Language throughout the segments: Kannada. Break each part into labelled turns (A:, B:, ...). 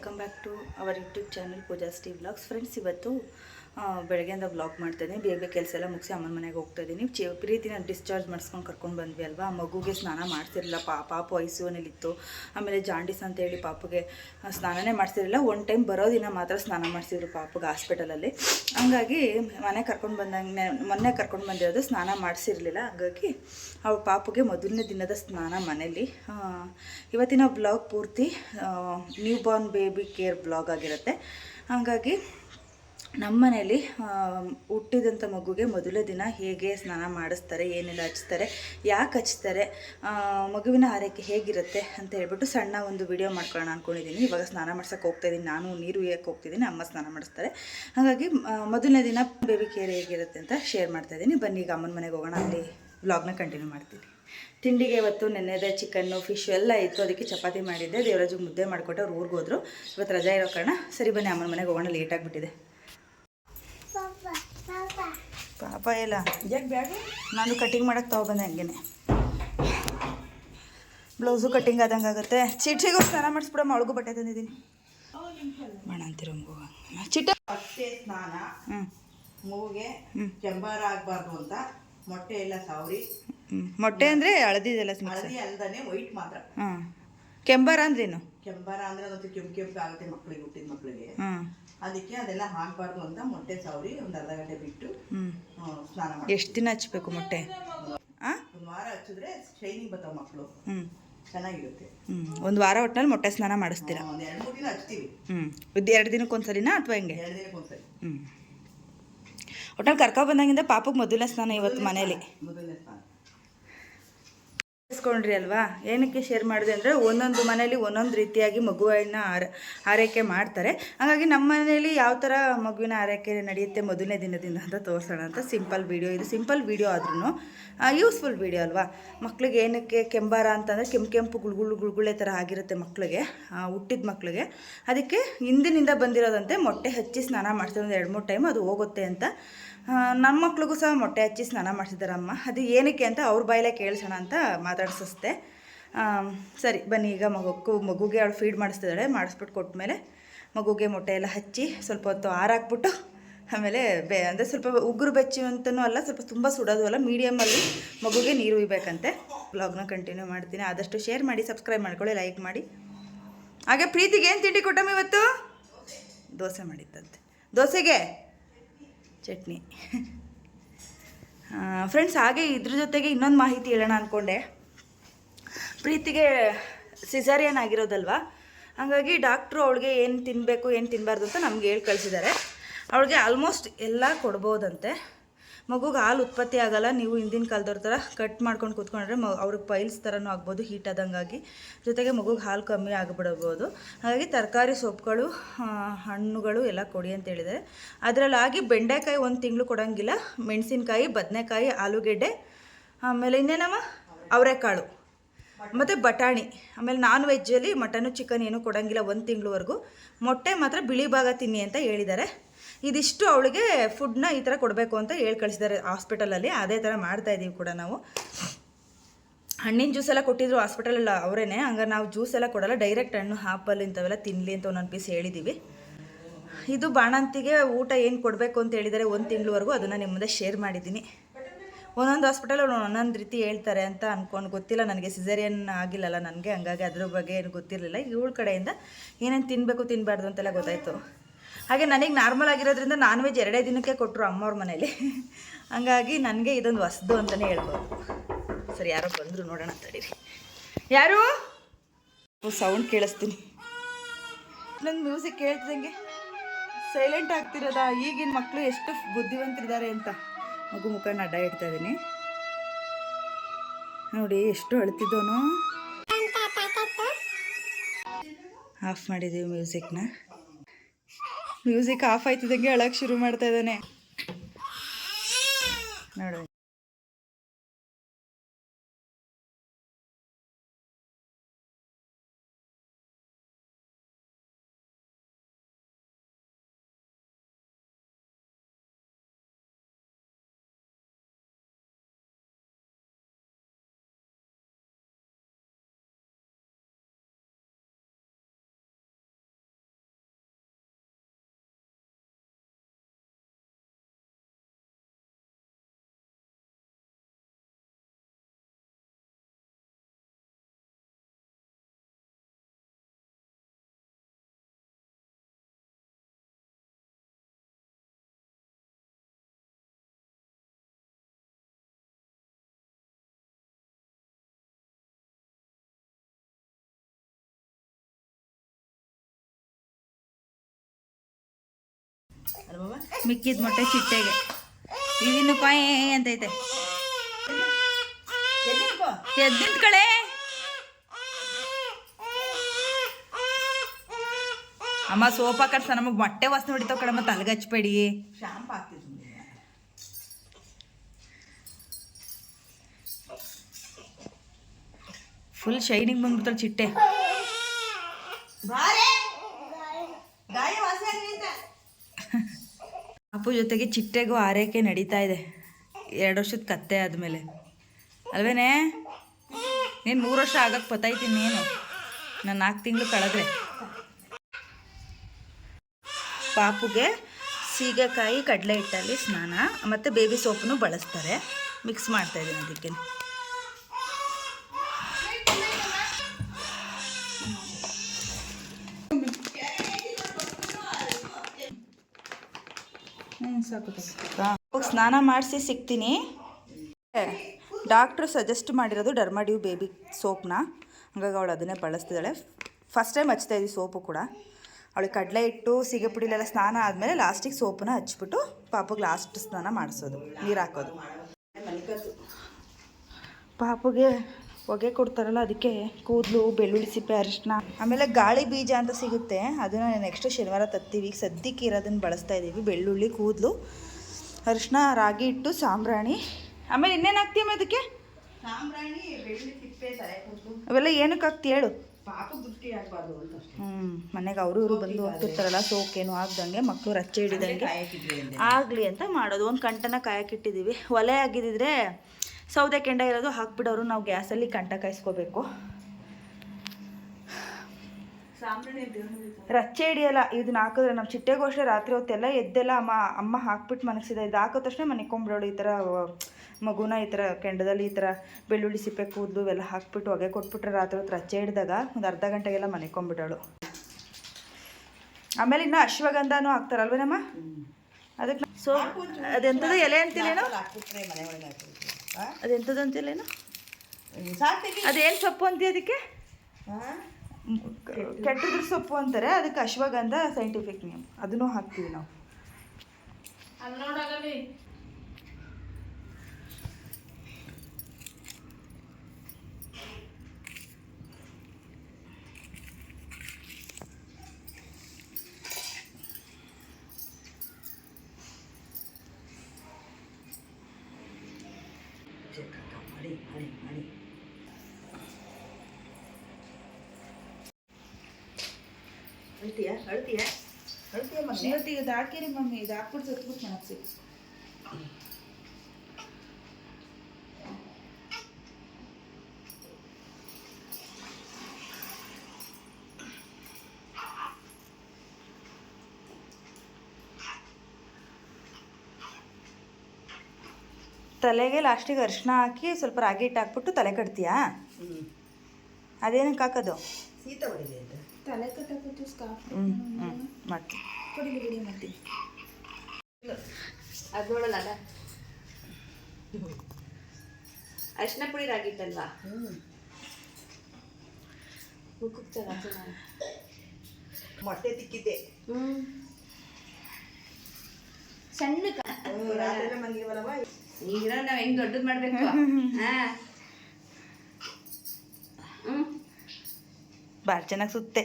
A: Welcome back to our YouTube channel Pooja Steve vlogs friends ಇವತ್ತು ಬೆಳಗ್ಗೆಯಿಂದ ಬ್ಲಾಗ್ ಮಾಡ್ತಾಯಿದ್ದೀನಿ ಬೇಗ ಬೇಗ ಕೆಲಸ ಎಲ್ಲ ಮುಗಿಸಿ ಅಮ್ಮನ ಮನೆಗೆ ಹೋಗ್ತಾ ಇದ್ದೀನಿ. ಚಿ, ಪ್ರೀತಿನ ಡಿಸ್ಚಾರ್ಜ್ ಮಾಡಿಸ್ಕೊಂಡು ಕರ್ಕೊಂಡು ಬಂದ್ವಿ ಅಲ್ವಾ? ಆ ಮಗುಗೆ ಸ್ನಾನ ಮಾಡ್ತಿರಲಿಲ್ಲ ಪಾ, ಪಾಪು ಸಿ ಆಮೇಲೆ ಜಾಂಡೀಸ್ ಅಂತ ಹೇಳಿ ಪಾಪುಗೆ ಸ್ನಾನನೇ ಮಾಡ್ತಿರಲಿಲ್ಲ ಒನ್ ಟೈಮ್ ಬರೋ ದಿನ ಮಾತ್ರ ಸ್ನಾನ ಮಾಡಿಸಿದ್ರು ಪಾಪುಗೆ ಹಾಸ್ಪಿಟಲಲ್ಲಿ ಹಂಗಾಗಿ ಮನೆ ಕರ್ಕೊಂಡು ಬಂದಂಗೆ ಮೊನ್ನೆ ಕರ್ಕೊಂಡು ಬಂದಿರೋದು ಸ್ನಾನ ಮಾಡಿಸಿರಲಿಲ್ಲ. ಹಾಗಾಗಿ ಅವ್ರ ಪಾಪುಗೆ ಮೊದಲನೇ ದಿನದ ಸ್ನಾನ ಮನೇಲಿ. ಇವತ್ತಿನ ಬ್ಲಾಗ್ ಪೂರ್ತಿ new born baby care blog ಆಗಿರುತ್ತೆ. ಹಾಗಾಗಿ ನಮ್ಮ ಮನೇಲಿ ಆ, ಹುಟ್ಟಿದಂಥ ಮಗುಗೆ ಮೊದಲ ದಿನ ಹೇಗೆ ಸ್ನಾನ ಮಾಡಿಸ್ತಾರೆ ಏನೆಲ್ಲ ಹಚ್ತಾರೆ ಯಾಕೆ ಹಚ್ತಾರೆ ಮಗುವಿನ ಆರೈಕೆ ಹೇಗಿರುತ್ತೆ ಅಂತ ಹೇಳ್ಬಿಟ್ಟು ಸಣ್ಣ ಒಂದು ವಿಡಿಯೋ ಮಾಡ್ಕೊಳ್ಳೋಣ ಅಂದ್ಕೊಂಡಿದ್ದೀನಿ ಇವಾಗ ಸ್ನಾನ ಮಾಡ್ಸೋಕೆ ಹೋಗ್ತಾಯಿದ್ದೀನಿ ನಾನು ನೀರು ಹೇಗೆ ಹೋಗ್ತಿದ್ದೀನಿ ಅಮ್ಮ ಸ್ನಾನ ಮಾಡಿಸ್ತಾರೆ. ಹಾಗಾಗಿ ಮೊದಲನೇ ದಿನ ಬೇಬಿ ಕೇರ್ ಹೇಗಿರುತ್ತೆ ಅಂತ ಶೇರ್ ಮಾಡ್ತಾಯಿದ್ದೀನಿ ಬನ್ನಿ ಈಗ ಅಮ್ಮನ ಮನೆಗೆ ಹೋಗೋಣ. ಅಲ್ಲಿ ವ್ಲಾಗ್ನ ಕಂಟಿನ್ಯೂ ಮಾಡ್ತೀನಿ. ತಿಂಡಿಗೆ ಇವತ್ತು ನೆನ್ನೆದೆ ಚಿಕನ್ನು ಫಿಶ್ ಎಲ್ಲ ಇತ್ತು. ಅದಕ್ಕೆ ಚಪಾತಿ ಮಾಡಿದ್ದೆ. ದೇವರಾಜು ಮುದ್ದೆ ಮಾಡಿಕೊಟ್ಟು ಅವ್ರು ಊರಿಗೆ ಹೋದರು. ಇವತ್ತು ರಜಾ ಇರೋ ಕಾರಣ ಸರಿ ಬನ್ನಿ ಅಮ್ಮನ ಮನೆಗೆ ಹೋಗೋಣ. ಲೇಟ್ ಆಗಿಬಿಟ್ಟಿದೆ. ಪಾಪ ಇಲ್ಲ ನಾನು ಕಟಿಂಗ್ ಮಾಡಕ್ಕೆ ತಗೋಬಂದೆ ಹಂಗೇನೆ. ಬ್ಲೌಸು ಕಟ್ಟಿಂಗ್ ಆದಂಗೆ ಆಗುತ್ತೆ. ಚಿಟ್ಟಿಗೂ ಸ್ನಾನ ಮಾಡಿಸ್ಬಿಡಮ್ಮ ಅವಳಿಗೂ ಬಟ್ಟೆ ತಂದಿದ್ದೀನಿ. ಮಾಡ ಅಂತೀರ ಚಿಟ್ಟ.
B: ಅಷ್ಟೇ ಸ್ನಾನ ಮೂಗೆ ಕೆಂಬಾರ ಆಗ್ಬಾರ್ದು ಅಂತ ಮೊಟ್ಟೆ ಎಲ್ಲ ಸಾವ್ರಿ.
A: ಮೊಟ್ಟೆ ಅಂದರೆ ಹಳದಿದೆಲ್ಲ
B: ಹಳದಿ ಅಲ್ದಾನೆ ವೈಟ್ ಮಾತ್ರ.
A: ಹಾಂ ಕೆಂಬಾರ ಅಂದ್ರೇನು?
B: ಕೆಂಬಾರ ಅಂದ್ರೆ ಅದೊಂದು ಕೆಂಪು ಕೆಂಪು ಆಗುತ್ತೆ ಮಕ್ಕಳಿಗೆ ಹುಟ್ಟಿದ ಮಕ್ಕಳಿಗೆ ಅದಕ್ಕೆ ಅದೆಲ್ಲ ಹಾಕ್ಬಾರ್ದು ಅಂತ ಮೊಟ್ಟೆ ಸೌರಿ ಒಂದು ಅರ್ಧ ಗಂಟೆ ಬಿಟ್ಟು ಸ್ನಾನ ಮಾಡಿ
A: ಎಷ್ಟು ದಿನ ಹಚ್ಬೇಕು ಮೊಟ್ಟೆ?
B: ಒಂದು ವಾರ ಹಚ್ಚಿದ್ರೆ ಶೈನಿಂಗ್ ಬರ್ತಾವ ಮಕ್ಕಳು ಚೆನ್ನಾಗಿರುತ್ತೆ.
A: ಒಂದು ವಾರ ಒಟ್ಟಿನಲ್ಲಿ ಮೊಟ್ಟೆ ಸ್ನಾನ ಮಾಡಿಸ್ತೀರಾ?
B: ಒಂದು ಎರಡು ಮೂರು ದಿನ ಹಚ್ತೀವಿ.
A: ಹ್ಞೂ ಎರಡು ದಿನಕ್ಕೆ ಒಂದ್ಸಲಿನಾ ಅಥವಾ ಹೆಂಗೆ?
B: ಎರಡು ದಿನಕ್ಕೆ ಒಂದ್ಸರಿ
A: ಹ್ಞೂ ಒಟ್ಟಲ್ಲಿ ಕರ್ಕೊ ಬಂದಾಗಿಂದ ಪಾಪಕ್ಕೆ ಮೊದಲನೇ ಸ್ನಾನ ಇವತ್ತು ಮನೇಲಿ.
B: ಮೊದಲನೇ ಸ್ನಾನ.
A: ಇಸ್ಕೊಂಡ್ರಿ ಅಲ್ವಾ? ಏನಕ್ಕೆ ಶೇರ್ ಮಾಡಿದೆ ಅಂದರೆ ಒಂದೊಂದು ಮನೇಲಿ ಒಂದೊಂದು ರೀತಿಯಾಗಿ ಮಗುವಿನ ಆರ, ಆರೈಕೆ ಮಾಡ್ತಾರೆ. ಹಾಗಾಗಿ ನಮ್ಮ ಮನೇಲಿ ಯಾವ ಥರ ಮಗುವಿನ ಆರೈಕೆ ನಡೆಯುತ್ತೆ ಮೊದಲನೇ ದಿನದಿಂದ ಅಂತ ತೋರಿಸೋಣ ಅಂತ ಸಿಂಪಲ್ ವೀಡಿಯೋ ಇದು. ಸಿಂಪಲ್ ವೀಡಿಯೋ ಆದ್ರೂ ಯೂಸ್ಫುಲ್ ವೀಡಿಯೋ ಅಲ್ವಾ? ಮಕ್ಳಿಗೆ ಏನಕ್ಕೆ ಕೆಂಬಾರ ಅಂತಂದರೆ ಕೆಂಪು ಕೆಂಪು ಗುಳ್ಗುಳು ಗುಳ್ಗುಳೆ ಥರ ಆಗಿರುತ್ತೆ ಮಕ್ಕಳಿಗೆ ಹುಟ್ಟಿದ ಮಕ್ಕಳಿಗೆ ಅದಕ್ಕೆ ಹಿಂದಿನಿಂದ ಬಂದಿರೋದಂತೆ ಮೊಟ್ಟೆ ಹಚ್ಚಿ ಸ್ನಾನ ಮಾಡ್ತಾರೆ ಒಂದು ಎರಡು ಮೂರು ಟೈಮ್ ಅದು ಹೋಗುತ್ತೆ ಅಂತ. ನಮ್ಮ ಮಕ್ಳಿಗೂ ಸಹ ಮೊಟ್ಟೆ ಹಚ್ಚಿ ಸ್ನಾನ ಮಾಡಿಸಿದಾರಮ್ಮ. ಅದು ಏನಕ್ಕೆ ಅಂತ ಅವ್ರ ಬಾಯಲ್ಲೇ ಕೇಳಿಸೋಣ ಅಂತ ಮಾತಾಡಿಸುತ್ತೆ ಆ, ಸರಿ ಬನ್ನಿ ಈಗ ಮಗುಕ್ಕು ಮಗುಗೆ ಅವಳು ಫೀಡ್ ಮಾಡಿಸ್ತಿದ್ದಾಳೆ. ಮಾಡಿಸ್ಬಿಟ್ಟು ಕೊಟ್ಮೇಲೆ ಮಗುಗೆ ಮೊಟ್ಟೆ ಎಲ್ಲ ಹಚ್ಚಿ ಸ್ವಲ್ಪ ಹೊತ್ತು ಆರಾಕ್ಬಿಟ್ಟು ಆಮೇಲೆ ಬೆ ಅಂದರೆ ಸ್ವಲ್ಪ ಉಗುರು ಬೆಚ್ಚಿ ಅಂತಲೂ ಅಲ್ಲ ಸ್ವಲ್ಪ ತುಂಬ ಸುಡೋದು ಅಲ್ಲ ಮೀಡಿಯಮಲ್ಲಿ ಮಗುಗೆ ನೀರು ಉಯ್ಬೇಕಂತೆ. ಬ್ಲಾಗ್ನ ಕಂಟಿನ್ಯೂ ಮಾಡ್ತೀನಿ. ಆದಷ್ಟು ಶೇರ್ ಮಾಡಿ ಸಬ್ಸ್ಕ್ರೈಬ್ ಮಾಡ್ಕೊಳ್ಳಿ ಲೈಕ್ ಮಾಡಿ. ಹಾಗೆ ಪ್ರೀತಿಗೆ ಏನು ತಿಂಡಿ ಕೊಟ್ಟಮ್ಮ ಇವತ್ತು? ದೋಸೆ ಮಾಡಿತ್ತಂತೆ. ದೋಸೆಗೆ? ಚಟ್ನಿ. ಫ್ರೆಂಡ್ಸ್ ಹಾಗೆ ಇದ್ರ ಜೊತೆಗೆ ಇನ್ನೊಂದು ಮಾಹಿತಿ ಹೇಳೋಣ ಅಂದ್ಕೊಂಡೆ ಪ್ರೀತಿಗೆ ಸಿಸರಿಯನ್ ಆಗಿರೋದಲ್ವಾ? ಹಾಗಾಗಿ ಡಾಕ್ಟ್ರು ಅವಳಿಗೆ ಏನು ತಿನ್ನಬೇಕು ಏನು ತಿನ್ನಬಾರ್ದು ಅಂತ ನಮ್ಗೆ ಹೇಳಿ ಕಳಿಸಿದ್ದಾರೆ ಅವಳಿಗೆ ಆಲ್ಮೋಸ್ಟ್ ಎಲ್ಲ ಕೊಡ್ಬೋದಂತೆ. ಮಗುಗೆ ಹಾಲು ಉತ್ಪತ್ತಿ ಆಗಲ್ಲ, ನೀವು ಹಿಂದಿನ ಕಾಲದವ್ರ ಥರ ಕಟ್ ಮಾಡ್ಕೊಂಡು ಕೂತ್ಕೊಂಡ್ರೆ ಮ ಅವ್ರಿಗೆ ಪೈಲ್ಸ್ ಥರನೂ ಆಗ್ಬೋದು ಹೀಟ್ ಆದಂಗಾಗಿ. ಜೊತೆಗೆ ಮಗುಗೆ ಹಾಲು ಕಮ್ಮಿ ಆಗಿಬಿಡ್ಬೋದು. ಹಾಗಾಗಿ ತರಕಾರಿ ಸೊಪ್ಪುಗಳು ಹಣ್ಣುಗಳು ಎಲ್ಲ ಕೊಡಿ ಅಂತ ಹೇಳಿದ್ದಾರೆ. ಅದರಲ್ಲಾಗಿ ಬೆಂಡೆಕಾಯಿ ಒಂದು ತಿಂಗಳು ಕೊಡೋಂಗಿಲ್ಲ. ಮೆಣಸಿನ್ಕಾಯಿ, ಬದನೆಕಾಯಿ, ಆಲೂಗೆಡ್ಡೆ, ಆಮೇಲೆ ಇನ್ನೇನಮ್ಮ? ಅವರೆಕಾಳು. ಮತ್ತು ಬಟಾಣಿ. ಆಮೇಲೆ ನಾನ್ ವೆಜ್ಜಲ್ಲಿ ಮಟನು ಚಿಕನ್ ಏನೂ ಕೊಡೋಂಗಿಲ್ಲ ಒಂದು ತಿಂಗಳವರೆಗೂ. ಮೊಟ್ಟೆ ಮಾತ್ರ ಬಿಳಿ ಭಾಗ ತಿನ್ನಿ ಅಂತ ಹೇಳಿದ್ದಾರೆ. ಇದಿಷ್ಟು ಅವಳಿಗೆ ಫುಡ್ನ ಈ ಥರ ಕೊಡಬೇಕು ಅಂತ ಹೇಳಿ ಕಳಿಸಿದ್ದಾರೆ ಹಾಸ್ಪಿಟಲಲ್ಲಿ ಅದೇ ಥರ ಮಾಡ್ತಾ ಇದ್ದೀವಿ ಕೂಡ ನಾವು. ಹಣ್ಣಿನ ಜ್ಯೂಸ್ ಎಲ್ಲ ಕೊಟ್ಟಿದ್ರು ಹಾಸ್ಪಿಟಲಲ್ಲಿ ಅವರೇನೆ. ಹಂಗಾರೆ ನಾವು ಜ್ಯೂಸ್ ಎಲ್ಲ ಕೊಡಲ್ಲ ಡೈರೆಕ್ಟ್ ಹಣ್ಣು ಹಾಪಲ್ ಇಂಥವೆಲ್ಲ ತಿನ್ನಲಿ ಅಂತ ಒಂದೊಂದು ಪೀಸ್ ಹೇಳಿದ್ದೀವಿ ಇದು ಬಾಣಂತಿಗೆ ಊಟ ಏನು ಕೊಡಬೇಕು ಅಂತ ಹೇಳಿದರೆ ಒಂದು ತಿಂಗಳವರೆಗೂ ಅದನ್ನು ನಿಮ್ಮ ಮುಂದೆ ಶೇರ್ ಮಾಡಿದ್ದೀನಿ. ಒಂದೊಂದು ಹಾಸ್ಪಿಟಲ್ ಒಂದೊಂದು ರೀತಿ ಹೇಳ್ತಾರೆ ಅಂತ ಅನ್ಕೊಂಡು ಗೊತ್ತಿಲ್ಲ. ನನಗೆ ಸಿಸೇರಿಯನ್ ಆಗಿಲ್ಲಲ್ಲ ನನಗೆ, ಹಂಗಾಗಿ ಅದ್ರ ಬಗ್ಗೆ ಏನು ಗೊತ್ತಿರಲಿಲ್ಲ. ಇವಳ ಕಡೆಯಿಂದ ಏನೇನು ತಿನ್ನಬೇಕು ತಿನ್ನಬಾರ್ದು ಅಂತೆಲ್ಲ ಗೊತ್ತಾಯಿತು. ಹಾಗೆ ನನಗೆ ನಾರ್ಮಲ್ ಆಗಿರೋದ್ರಿಂದ ನಾನ್ ವೆಜ್ ಎರಡೇ ದಿನಕ್ಕೆ ಕೊಟ್ಟರು ಅಮ್ಮವ್ರ ಮನೇಲಿ. ಹಂಗಾಗಿ ನನಗೆ ಇದೊಂದು ಹೊಸದು ಅಂತಲೇ ಹೇಳ್ಬೋದು. ಸರಿ ಯಾರೋ ಬಂದರು ನೋಡೋಣ ತಡೀರಿ ಯಾರು? ಸೌಂಡ್ ಕೇಳಿಸ್ತೀನಿ. ನನ್ನ ಮ್ಯೂಸಿಕ್ ಕೇಳ್ತಿದಂಗೆ ಸೈಲೆಂಟ್ ಆಗ್ತಿರೋದಾ? ಈಗಿನ ಮಕ್ಕಳು ಎಷ್ಟು ಬುದ್ಧಿವಂತರಿದ್ದಾರೆ ಅಂತ. ಮಗು ಮುಖನ ಅಡ್ಡ ಇಡ್ತಾ ಇದ್ದೀನಿ. ನೋಡಿ ಎಷ್ಟು ಅಳ್ತಿದ್ದೋನು. ಆಫ್ ಮಾಡಿದ್ದೀವಿ ಮ್ಯೂಸಿಕ್ನ ಮ್ಯೂಸಿಕ್ ಆಫ್ ಆಯ್ತಿದ್ದಂಗೆ ಅಳಕ್ಕೆ ಶುರು ಮಾಡ್ತಾ ಇದ್ದಾನೆ. ನೋಡು. ಮಿಕ್ಕಿದ ಮೊಟ್ಟೆ ಚಿಟ್ಟೆಗೆ. ಈಗಿನ ಕಾಯಿ ಅಂತೈತೆ ಎದ್ದಿದ್ ಕಳೆ ಅಮ್ಮ ಸೋಫಾ ಕಟ್ಸ ನಮಗೆ ಮೊಟ್ಟೆ ವಾಸನೆ ಹೊಡಿತಾವ ಕಡೆ ಮತ್ತೆ ಹಚ್ಬೇಡಿ.
B: ಶಾಂಪು ಸುಮ್ಮನೆ
A: ಫುಲ್ ಶೈನಿಂಗ್ ಬಂದ್ಬಿಡ್ತಾಳೆ ಚಿಟ್ಟೆ
B: ಬಾರೆ ಗಾಯ ವಾಸಿ ಆಗ್ಲಿ ಅಂತ
A: ಅಪ್ಪು ಜೊತೆಗೆ ಚಿಟ್ಟೆಗೂ ಆರೈಕೆ ನಡೀತಾ ಇದೆ. ಎರಡು ವರ್ಷದ ಕತ್ತೆ ಆದಮೇಲೆ. ಅಲ್ವೇನೆ? ನೀನು ಮೂರು ವರ್ಷ ಆಗಕ್ಕೆ ಪತ್ತಾಯ್ತೀನಿ ನೀನು. ನಾನು ನಾಲ್ಕು ತಿಂಗಳು ಕಳೆದ್ರೆ. ಪಾಪುಗೆ ಸೀಗೆಕಾಯಿ ಕಡಲೆ ಹಿಟ್ಟಲ್ಲಿ ಸ್ನಾನ, ಮತ್ತು ಬೇಬಿ ಸೋಪನ್ನು ಬಳಸ್ತಾರೆ. ಮಿಕ್ಸ್ ಮಾಡ್ತಾ ಇದ್ದೀನಿ ಸ್ನಾನ ಮಾಡಿಸಿ ಸಿಗ್ತೀನಿ. ಡಾಕ್ಟ್ರು ಸಜೆಸ್ಟ್ ಮಾಡಿರೋದು ಡರ್ಮಾಡ್ಯೂ ಬೇಬಿ ಸೋಪ್ನ ಹಾಗಾಗಿ ಅವಳು ಅದನ್ನೇ ಬಳಸ್ತಿದ್ದಾಳೆ. ಫಸ್ಟ್ ಟೈಮ್ ಹಚ್ತಾ ಇದ್ದೀವಿ ಸೋಪು ಕೂಡ. ಅವಳಿಗೆ ಕಡಲೆ ಇಟ್ಟು ಸಿಗಪುಡಿಲೆಲ್ಲ ಸ್ನಾನ ಆದಮೇಲೆ ಲಾಸ್ಟಿಗೆ ಸೋಪನ್ನ ಹಚ್ಬಿಟ್ಟು ಪಾಪಗೆ ಲಾಸ್ಟ್ ಸ್ನಾನ ಮಾಡಿಸೋದು, ನೀರು ಹಾಕೋದು. ಪಾಪುಗೆ ಹೊಗೆ ಕೊಡ್ತಾರಲ್ಲ ಅದಕ್ಕೆ ಕೂದಲು ಬೆಳ್ಳುಳ್ಳಿ ಸಿಪ್ಪೆ ಅರಿಶಿನ ಆಮೇಲೆ ಗಾಳಿ ಬೀಜ ಅಂತ ಸಿಗುತ್ತೆ. ಅದನ್ನು ನೆಕ್ಸ್ಟ್ ಶನಿವಾರ ತತ್ತೀವಿ. ಈಗ ಸದ್ಯಕ್ಕೆ ಇರೋದನ್ನು ಬಳಸ್ತಾ ಇದ್ದೀವಿ ಬೆಳ್ಳುಳ್ಳಿ ಕೂದಲು ಅರಿಶಿನ ರಾಗಿ ಹಿಟ್ಟು ಸಾಂಬ್ರಾಣಿ. ಆಮೇಲೆ ಇನ್ನೇನು ಹಾಕ್ತೀವಿ ಅದಕ್ಕೆ
B: ಸಾಂಬ್ರಾಣಿ ಬೆಳ್ಳುಳ್ಳಿ ಸಿಪ್ಪೆ
A: ಅವೆಲ್ಲ ಏನಕ್ಕೆ ಹಾಕ್ತಿ ಹೇಳು. ಹ್ಞೂ ಮನೆಗೆ ಅವರು ಇವರು ಬಂದು ಹೋಗ್ತಿರ್ತಾರಲ್ಲ ಸೋಕೇನು ಆಗ್ದಂಗೆ ಮಕ್ಕಳು ರಚ್ಚೆ ಹಿಡಿದಂಗೆ.
B: ಆಗ್ಲಿ
A: ಆಗಲಿ ಅಂತ ಮಾಡೋದು. ಒಂದು ಕಂಟನ ಕಾಯಕ್ಕಿಟ್ಟಿದ್ದೀವಿ ಒಲೆ ಆಗಿದ್ದಿದ್ರೆ ಸೌದೆ ಕೆಂಡ ಇರೋದು ಹಾಕ್ಬಿಡೋರು, ನಾವು ಗ್ಯಾಸಲ್ಲಿ ಕಂಟ ಕಾಯಿಸ್ಕೋಬೇಕು. ರಚ್ಚೆ ಹಿಡಿಯಲ್ಲ, ಇದನ್ನ ಹಾಕಿದ್ರೆ ನಮ್ಮ ಚಿಟ್ಟೆಗೂ ರಾತ್ರಿ ಹೊತ್ತೆಲ್ಲ ಎದ್ದೆಲ್ಲ ಅಮ್ಮ ಅಮ್ಮ ಹಾಕ್ಬಿಟ್ಟು ಮನಗಿಸಿದೆ ಇದು ಹಾಕೋ ತಕ್ಷಣ ಮನಿಕೊಂಬಿಡೋಳು ಈ ಥರ, ಮಗುನ ಈ ಥರ ಕೆಂಡದಲ್ಲಿ ಈ ಥರ ಬೆಳ್ಳುಳ್ಳಿ ಸಿಪ್ಪೆ ಕೂದಲು ಎಲ್ಲ ಹಾಕ್ಬಿಟ್ಟು ಹೊಗೆ ಕೊಟ್ಬಿಟ್ರೆ ರಾತ್ರಿ ಹೊತ್ತು ರಚ್ಚೆ ಹಿಡಿದಾಗ ಒಂದು ಅರ್ಧ ಗಂಟೆಗೆಲ್ಲ ಮನಿಕೊಂಬಿಡೋಳು ಆಮೇಲೆ ಇನ್ನು ಅಶ್ವಗಂಧನೂ ಹಾಕ್ತಾರಲ್ವೇನಮ್ಮ? ಅದಕ್ಕೆ ಸೊ ಅದೆಂಥದ್ದು ಎಲೆ ಅಂತಿಲ್ಲೇನು ಅದೆಂಥದ್ದು ಅಂತಿಲ್ಲೇನು ಅದೇನು ಸೊಪ್ಪು ಅಂತೀಯ ಅದಕ್ಕೆ?
B: ಹಾಂ
A: ಕೆಟ್ಟದ್ರ ಸೊಪ್ಪು ಅಂತಾರೆ ಅದಕ್ಕೆ ಅಶ್ವಗಂಧ ಸೈಂಟಿಫಿಕ್ ನೇಮ್ ಅದನ್ನು ಹಾಕ್ತೀವಿ ನಾವು.
B: ಮಾಡಿ ಮಾಡಿ ಅಳ್ತೀಯಾ ಅಳ್ತೀಯಾ ಅಳ್ತೀಯ ಮಮ್ಮಿ
A: ಇವತ್ತಿಗೆ ಇದು ಹಾಕಿರಿ ಮಮ್ಮಿ ಇದು ಹಾಕ್ಬಿಟ್ಟು ಸತ್ಬಿಟ್ಟು ಮನಸ್ಸಿ ತಲೆಗೆ ಲಾಸ್ಟಿಗೆ ಅರಿಶಿನ ಹಾಕಿ ಸ್ವಲ್ಪ ರಾಗಿ ಹಿಟ್ಟು ಹಾಕ್ಬಿಟ್ಟು ತಲೆ ಕಟ್ತೀಯಾ?
B: ಹ್ಞೂ
A: ಅದೇನಕ್ಕೆ ಹಾಕೋದು?
B: ಸೀತ ಹೊಡಿಲಿ
A: ತಲೆ ಕಟ್ಟಕ್ಕೆ ಹ್ಞೂ ಹ್ಞೂ ಮಾಡ್ತೀನಿ ಬಿಡಿ ಮಾಡ್ತೀನಿ
C: ಅದ್ರೊಳಲ್ಲ ಅರ್ಶಿನ ಪುಡಿ ರಾಗಿಟ್ಟಲ್ವಾ
B: ಹ್ಞೂ
C: ಮುಖಕ್ಕೆ ಚೆನ್ನಾಗಿ
B: ಮೊಟ್ಟೆ ತಿಕ್ಕಿದ್ದೆ.
C: ಸಣ್ಣ
B: ರಾತ್ರಿ ಮಲಗಿವಲ್ಲವ
C: ಈಗ ನಾವು ಹೆಂಗ್ ದೊಡ್ಡದ್ ಮಾಡ್ಬೇಕು?
A: ಭಾಳ ಚೆನ್ನಾಗಿ ಸುತ್ತೆ.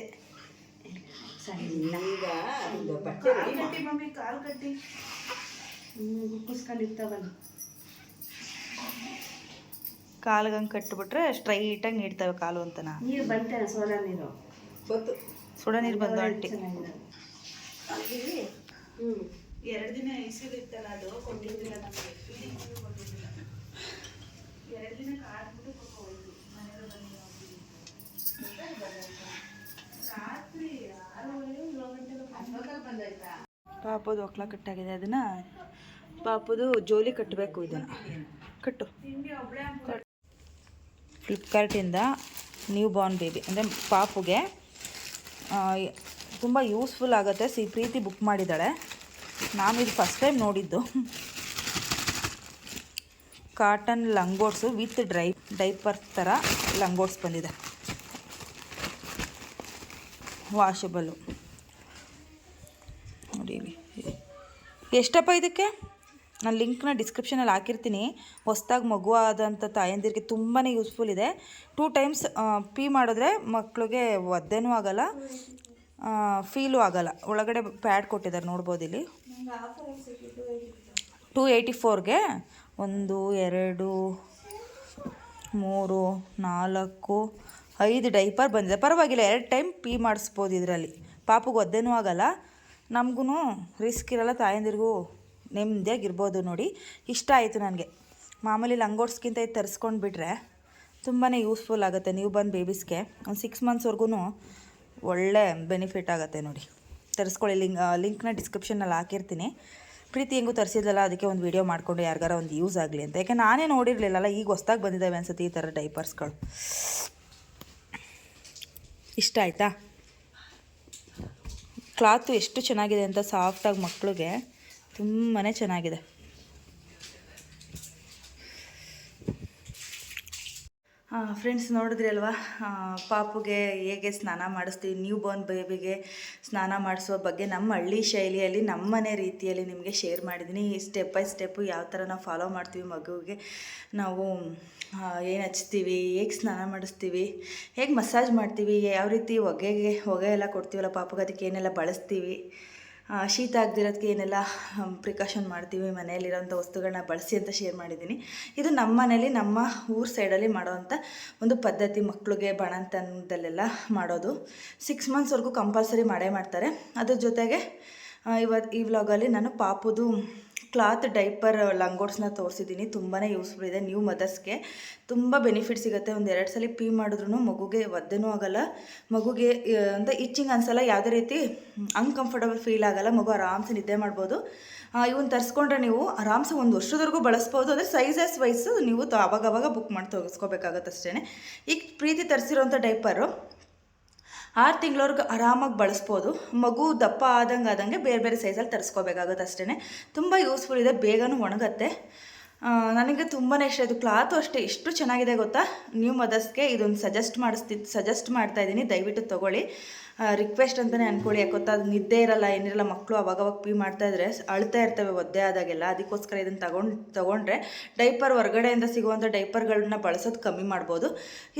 C: ಸಣ್ಣ
B: ಈಗ ಅದು ಬಟ್ಟೆ.
A: ಮಮ್ಮಿ ಕಾಲು ಕಟ್ಟಿ. ಕಾಲ್ಗೆ ಹಂಗೆ ಕಟ್ಟಿಬಿಟ್ರೆ ಸ್ಟ್ರೈಟಾಗಿ ನೀಡ್ತವೆ ಕಾಲು ಅಂತನ.
C: ನೀರು ಬಂತೇನ ಸೋಡಾ ನೀರು?
B: ಗೊತ್ತು
A: ಸುಡ ನೀರು ಬಂದು ಅಂಟಿ
C: ಚೆನ್ನಾಗಿದೆ ಹ್ಮ್.
A: ಎರಡು ದಿನ ಇಸಿಲಿತ್ತಲ್ಲ ಅದು? ಕೊಟ್ಟಿದ್ದಿಲ್ಲ ನಮಗೆ. ಎರಡು ದಿನ ಕಾದ್ಬಿಟ್ಟು ಪಾಪ ಹೋಯ್ತು. ಮನೆಗೆ ಬಂದು ರಾತ್ರಿ ಆರೂವರೆ ಏಳು ಗಂಟೆಗೆ ಪಾಪದು ಒಕ್ಲ ಕಟ್ಟಾಗಿದೆ ಅದನ್ನ. ಪಾಪದು ಜೋಲಿ ಕಟ್ಟಬೇಕು ಇದನ್ನ. ಕಟ್ಟು. ಫ್ಲಿಪ್ಕಾರ್ಟಿಂದ ನ್ಯೂ ಬಾರ್ನ್ ಬೇಬಿ ಅಂದರೆ ಪಾಪುಗೆ ತುಂಬ ಯೂಸ್ಫುಲ್ ಆಗುತ್ತೆ. ಸಿ ಪ್ರೀತಿ ಬುಕ್ ಮಾಡಿದ್ದಾಳೆ. ನಾನು ಇದು ಫಸ್ಟ್ ಟೈಮ್ ನೋಡಿದ್ದು. ಕಾಟನ್ ಲಂಗೋಟ್ಸು ವಿತ್ ಡ್ರೈ ಡೈಪರ್ ಥರ ಲಂಗೋಟ್ಸ್ ಬಂದಿದೆ. ವಾಷಬಲ್ಲು ನೋಡಿ ಎಷ್ಟಪ್ಪ ಇದಕ್ಕೆ? ನಾನು ಲಿಂಕ್ನ ಡಿಸ್ಕ್ರಿಪ್ಷನಲ್ಲಿ ಹಾಕಿರ್ತೀನಿ. ಹೊಸ್ದಾಗಿ ಮಗು ಆದಂಥ ತಾಯಂದಿರಿಗೆ ತುಂಬಾ ಯೂಸ್ಫುಲ್ ಇದೆ. ಟೂ ಟೈಮ್ಸ್ ಪೀ ಮಾಡಿದ್ರೆ ಮಕ್ಕಳಿಗೆ ಒದ್ದೆನೂ ಆಗೋಲ್ಲ ಫೀಲೂ ಆಗೋಲ್ಲ. ಒಳಗಡೆ ಪ್ಯಾಡ್ ಕೊಟ್ಟಿದ್ದಾರೆ, ನೋಡ್ಬೋದು ಇಲ್ಲಿ. ಟೂ ಏಯ್ಟಿ ಫೋರ್ಗೆ ಒಂದು, ಎರಡು, ಮೂರು, ನಾಲ್ಕು, ಐದು ಡೈಪರ್ ಬಂದಿದೆ. ಪರವಾಗಿಲ್ಲ, ಎರಡು ಟೈಮ್ ಪೀ ಮಾಡಿಸ್ಬೋದು ಇದರಲ್ಲಿ. ಪಾಪುಗೆ ಒದ್ದೇನೂ ಆಗಲ್ಲ. ನಮಗೂ ರಿಸ್ಕ್ ಇರಲ್ಲ, ತಾಯಂದಿರಿಗೂ ನೆಮ್ಮದಿಯಾಗಿರ್ಬೋದು ನೋಡಿ. ಇಷ್ಟ ಆಯಿತು ನನಗೆ. ಮಾಮೂಲಿ ಲಂಗೋಟ್ಸ್ಗಿಂತ ಇದು ತರಿಸ್ಕೊಂಡು ಬಿಟ್ರೆ ತುಂಬಾ ಯೂಸ್ಫುಲ್ ಆಗುತ್ತೆ. ನೀವು ಬಂದು ಬೇಬೀಸ್ಗೆ. ಒಂದು ಸಿಕ್ಸ್ ಮಂತ್ಸ್ವರೆಗೂ ಒಳ್ಳೆ ಬೆನಿಫಿಟ್ ಆಗುತ್ತೆ ನೋಡಿ. ತರಿಸ್ಕೊಳ್ಳಿ, ಲಿಂಕ್ ಲಿಂಕ್ನ ಡಿಸ್ಕ್ರಿಪ್ಷನಲ್ಲಿ ಹಾಕಿರ್ತೀನಿ. ಪ್ರೀತಿ ಹೆಂಗೂ ತರಿಸಿದ್ದಲ್ಲ ಅದಕ್ಕೆ ಒಂದು ವೀಡಿಯೋ ಮಾಡಿಕೊಂಡು ಯಾರಿಗಾರ ಒಂದು ಯೂಸ್ ಆಗಲಿ ಅಂತ. ಯಾಕೆ ನಾನೇ ನೋಡಿರಲಿಲ್ಲಲ್ಲ, ಈಗ ಹೊಸ್ದಾಗಿ ಬಂದಿದ್ದಾವೆ ಅನ್ಸುತ್ತೆ ಈ ಥರ ಡೈಪರ್ಸ್ಗಳು ಇಷ್ಟ ಆಯಿತಾ? ಕ್ಲಾತು ಎಷ್ಟು ಚೆನ್ನಾಗಿದೆ ಅಂತ ಸಾಫ್ಟಾಗಿ ಮಕ್ಕಳಿಗೆ ತುಂಬಾ ಚೆನ್ನಾಗಿದೆ. ಫ್ರೆಂಡ್ಸ್ ನೋಡಿದ್ರಿ ಅಲ್ವಾ? ಪಾಪುಗೆ ಹೇಗೆ ಸ್ನಾನ ಮಾಡಿಸ್ತೀವಿ ನ್ಯೂ ಬೋರ್ನ್ ಬೇಬಿಗೆ ಸ್ನಾನ ಮಾಡಿಸೋ ಬಗ್ಗೆ ನಮ್ಮ ಹಳ್ಳಿ ಶೈಲಿಯಲ್ಲಿ ನಮ್ಮನೆ ರೀತಿಯಲ್ಲಿ ನಿಮಗೆ ಶೇರ್ ಮಾಡಿದ್ದೀನಿ. ಸ್ಟೆಪ್ ಬೈ ಸ್ಟೆಪ್ಪು ಯಾವ ಥರ ನಾವು ಫಾಲೋ ಮಾಡ್ತೀವಿ ಮಗುವಿಗೆ, ನಾವು ಏನು ಹಚ್ತೀವಿ, ಹೇಗೆ ಸ್ನಾನ ಮಾಡಿಸ್ತೀವಿ, ಹೇಗೆ ಮಸಾಜ್ ಮಾಡ್ತೀವಿ, ಯಾವ ರೀತಿ ಹೊಗೆಗೆ ಹೊಗೆ ಎಲ್ಲ ಕೊಡ್ತೀವಲ್ಲ ಪಾಪುಗೆ, ಅದಕ್ಕೆ ಏನೆಲ್ಲ ಬಳಸ್ತೀವಿ ಶೀತ ಆಗದಿರೋದಕ್ಕೆ ಏನೆಲ್ಲ ಪ್ರಿಕಾಷನ್ ಮಾಡ್ತೀವಿ, ಮನೆಯಲ್ಲಿರೋಂಥ ವಸ್ತುಗಳನ್ನ ಬಳಸಿ ಅಂತ ಶೇರ್ ಮಾಡಿದ್ದೀನಿ. ಇದು ನಮ್ಮ ಮನೇಲಿ, ನಮ್ಮ ಊರ ಸೈಡಲ್ಲಿ ಮಾಡೋವಂಥ ಒಂದು ಪದ್ಧತಿ ಮಕ್ಕಳಿಗೆ ಬಣಂತನದಲ್ಲೆಲ್ಲ ಮಾಡೋದು. ಸಿಕ್ಸ್ ಮಂತ್ಸ್ವರೆಗೂ ಕಂಪಲ್ಸರಿ ಮಾಡೇ ಮಾಡ್ತಾರೆ. ಅದ್ರ ಜೊತೆಗೆ ಇವತ್ತು ಈ ವ್ಲಾಗಲ್ಲಿ ನಾನು ಪಾಪುದು ಕ್ಲಾತ್ ಡೈಪರ್ ಲಂಗೋಟ್ಸ್ನ ತೋರಿಸಿದ್ದೀನಿ. ತುಂಬಾ ಯೂಸ್ಫುಲ್ ಇದೆ ನ್ಯೂ ಮದರ್ಸ್ಗೆ ತುಂಬ ಬೆನಿಫಿಟ್ ಸಿಗುತ್ತೆ. ಒಂದು ಎರಡು ಸಲ ಪೀ ಮಾಡಿದ್ರೂ ಮಗುಗೆ ಒದ್ದೆನೂ ಆಗಲ್ಲ. ಮಗುಗೆ ಅಂತ ಇಚ್ಚಿಂಗ್ ಅನ್ಸಲ್ಲ, ಯಾವುದೇ ರೀತಿ ಅನ್ಕಂಫರ್ಟಬಲ್ ಫೀಲ್ ಆಗಲ್ಲ, ಮಗು ಆರಾಮ್ಸೆ ನಿದ್ದೆ ಮಾಡ್ಬೋದು. ಇವನ್ನ ತರಿಸ್ಕೊಂಡ್ರೆ ನೀವು ಆರಾಮ್ಸೆ ಒಂದು ವರ್ಷದವರೆಗೂ ಬಳಸ್ಬೋದು. ಅಂದರೆ ಸೈಜಸ್ ವೈಸು ನೀವು ಅವಾಗವಾಗ ಬುಕ್ ಮಾಡಿ ತೆಗೆಸ್ಕೋಬೇಕಾಗತ್ತೆ ಅಷ್ಟೇ ಈಗ ಪ್ರೀತಿ ತರಿಸಿರೋಂಥ ಡೈಪರು ಆರು ತಿಂಗಳವ್ರಿಗೆ ಆರಾಮಾಗಿ ಬಳಸ್ಬೋದು. ಮಗು ದಪ್ಪ ಆದಂಗೆ ಆದಂಗೆ ಬೇರೆ ಬೇರೆ ಸೈಜಲ್ಲಿ ತರಿಸ್ಕೋಬೇಕಾಗುತ್ತೆ ಅಷ್ಟೇ ತುಂಬ ಯೂಸ್ಫುಲ್ ಇದೆ, ಬೇಗನೂ ಒಣಗತ್ತೆ. ನನಗೆ ತುಂಬಾ ಇಷ್ಟ. ಇದು ಕ್ಲಾತು ಅಷ್ಟೇ ಎಷ್ಟು ಚೆನ್ನಾಗಿದೆ ಗೊತ್ತಾ? ನ್ಯೂ ಮದರ್ಸ್ಗೆ ಇದೊಂದು ಸಜೆಸ್ಟ್ ಮಾಡಿಸ್ತಿ ಸಜೆಸ್ಟ್ ಮಾಡ್ತಾ ಇದ್ದೀನಿ ದಯವಿಟ್ಟು ತೊಗೊಳ್ಳಿ. ರಿಕ್ವೆಸ್ಟ್ ಅಂತಲೇ ಅಂದ್ಕೊಳ್ಳಿ ಯಾಕೆ ಗೊತ್ತಾ, ಅದು ನಿದ್ದೆ ಇರಲ್ಲ, ಏನಿರಲ್ಲ ಮಕ್ಕಳು ಅವಾಗವಾಗ ಪೀ ಮಾಡ್ತಾ ಇದ್ರೆ ಅಳ್ತಾ ಇರ್ತವೆ ಒದ್ದೆ ಆದಾಗೆಲ್ಲ. ಅದಕ್ಕೋಸ್ಕರ ಇದನ್ನು ತಗೊಂಡು, ತೊಗೊಂಡ್ರೆ ಡೈಪರ್ ಹೊರಗಡೆಯಿಂದ ಸಿಗುವಂಥ ಡೈಪರ್ಗಳನ್ನ ಬಳಸೋದು ಕಮ್ಮಿ ಮಾಡ್ಬೋದು.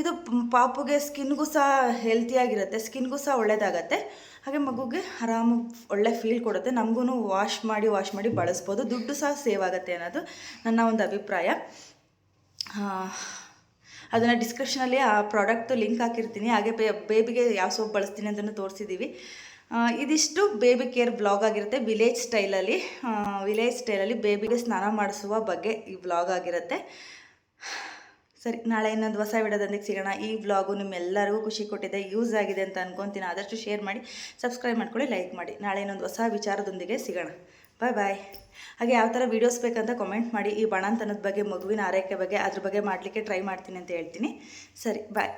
A: ಇದು ಪಾಪುಗೆ ಸ್ಕಿನ್ಗೂ ಸಹ ಹೆಲ್ತಿಯಾಗಿರುತ್ತೆ ಸ್ಕಿನ್ಗೂ ಸಹ ಒಳ್ಳೇದಾಗತ್ತೆ. ಹಾಗೆ ಮಗುಗೆ ಆರಾಮಾಗಿ ಒಳ್ಳೆ ಫೀಲ್ ಕೊಡುತ್ತೆ. ನಮಗೂ ವಾಶ್ ಮಾಡಿ ವಾಶ್ ಮಾಡಿ ಬಳಸ್ಬೋದು. ದುಡ್ಡು ಸಹ ಸೇವ್ ಆಗುತ್ತೆ ಅನ್ನೋದು ನನ್ನ ಒಂದು ಅಭಿಪ್ರಾಯ. ಅದನ್ನು ಡಿಸ್ಕ್ರಿಪ್ಷನಲ್ಲಿ ಆ ಪ್ರಾಡಕ್ಟ್ ಲಿಂಕ್ ಹಾಕಿರ್ತೀನಿ. ಹಾಗೆ ಬೇಬಿಗೆ ಯಾವ ಸೋಪ್ ಬಳಸ್ತೀನಿ ಅಂತಲೂ ತೋರಿಸಿದ್ದೀವಿ ಇದಿಷ್ಟು ಬೇಬಿ ಕೇರ್ ಬ್ಲಾಗ್ ಆಗಿರುತ್ತೆ. ವಿಲೇಜ್ ಸ್ಟೈಲಲ್ಲಿ ವಿಲೇಜ್ ಸ್ಟೈಲಲ್ಲಿ ಬೇಬಿಗೆ ಸ್ನಾನ ಮಾಡಿಸುವ ಬಗ್ಗೆ ಈ ಬ್ಲಾಗ್ ಆಗಿರುತ್ತೆ. ಸರಿ, ನಾಳೆ ಇನ್ನೊಂದು ಹೊಸ ವಿಡಿಯೋದೊಂದಿಗೆ ಸಿಗೋಣ. ಈ ವ್ಲಾಗು ನಿಮ್ಮೆಲ್ಲರಿಗೂ ಖುಷಿ ಕೊಟ್ಟಿದೆ ಯೂಸ್ ಆಗಿದೆ ಅಂತ ಅನ್ಕೊತೀನಿ. ಆದಷ್ಟು ಶೇರ್ ಮಾಡಿ ಸಬ್ಸ್ಕ್ರೈಬ್ ಮಾಡ್ಕೊಳ್ಳಿ ಲೈಕ್ ಮಾಡಿ. ನಾಳೆ ಇನ್ನೊಂದು ಹೊಸ ವಿಚಾರದೊಂದಿಗೆ ಸಿಗೋಣ. ಬಾಯ್ ಬಾಯ್ ಹಾಗೆ ಯಾವ ಥರ ವೀಡಿಯೋಸ್ ಬೇಕಂತ ಕಮೆಂಟ್ ಮಾಡಿ ಈ ಬಣಾಂತನದ ಬಗ್ಗೆ, ಮಗುವಿನ ಆರೈಕೆ ಬಗ್ಗೆ, ಅದ್ರ ಬಗ್ಗೆ ಮಾಡಲಿಕ್ಕೆ ಟ್ರೈ ಮಾಡ್ತೀನಿ ಅಂತ ಹೇಳ್ತೀನಿ. ಸರಿ ಬಾಯ್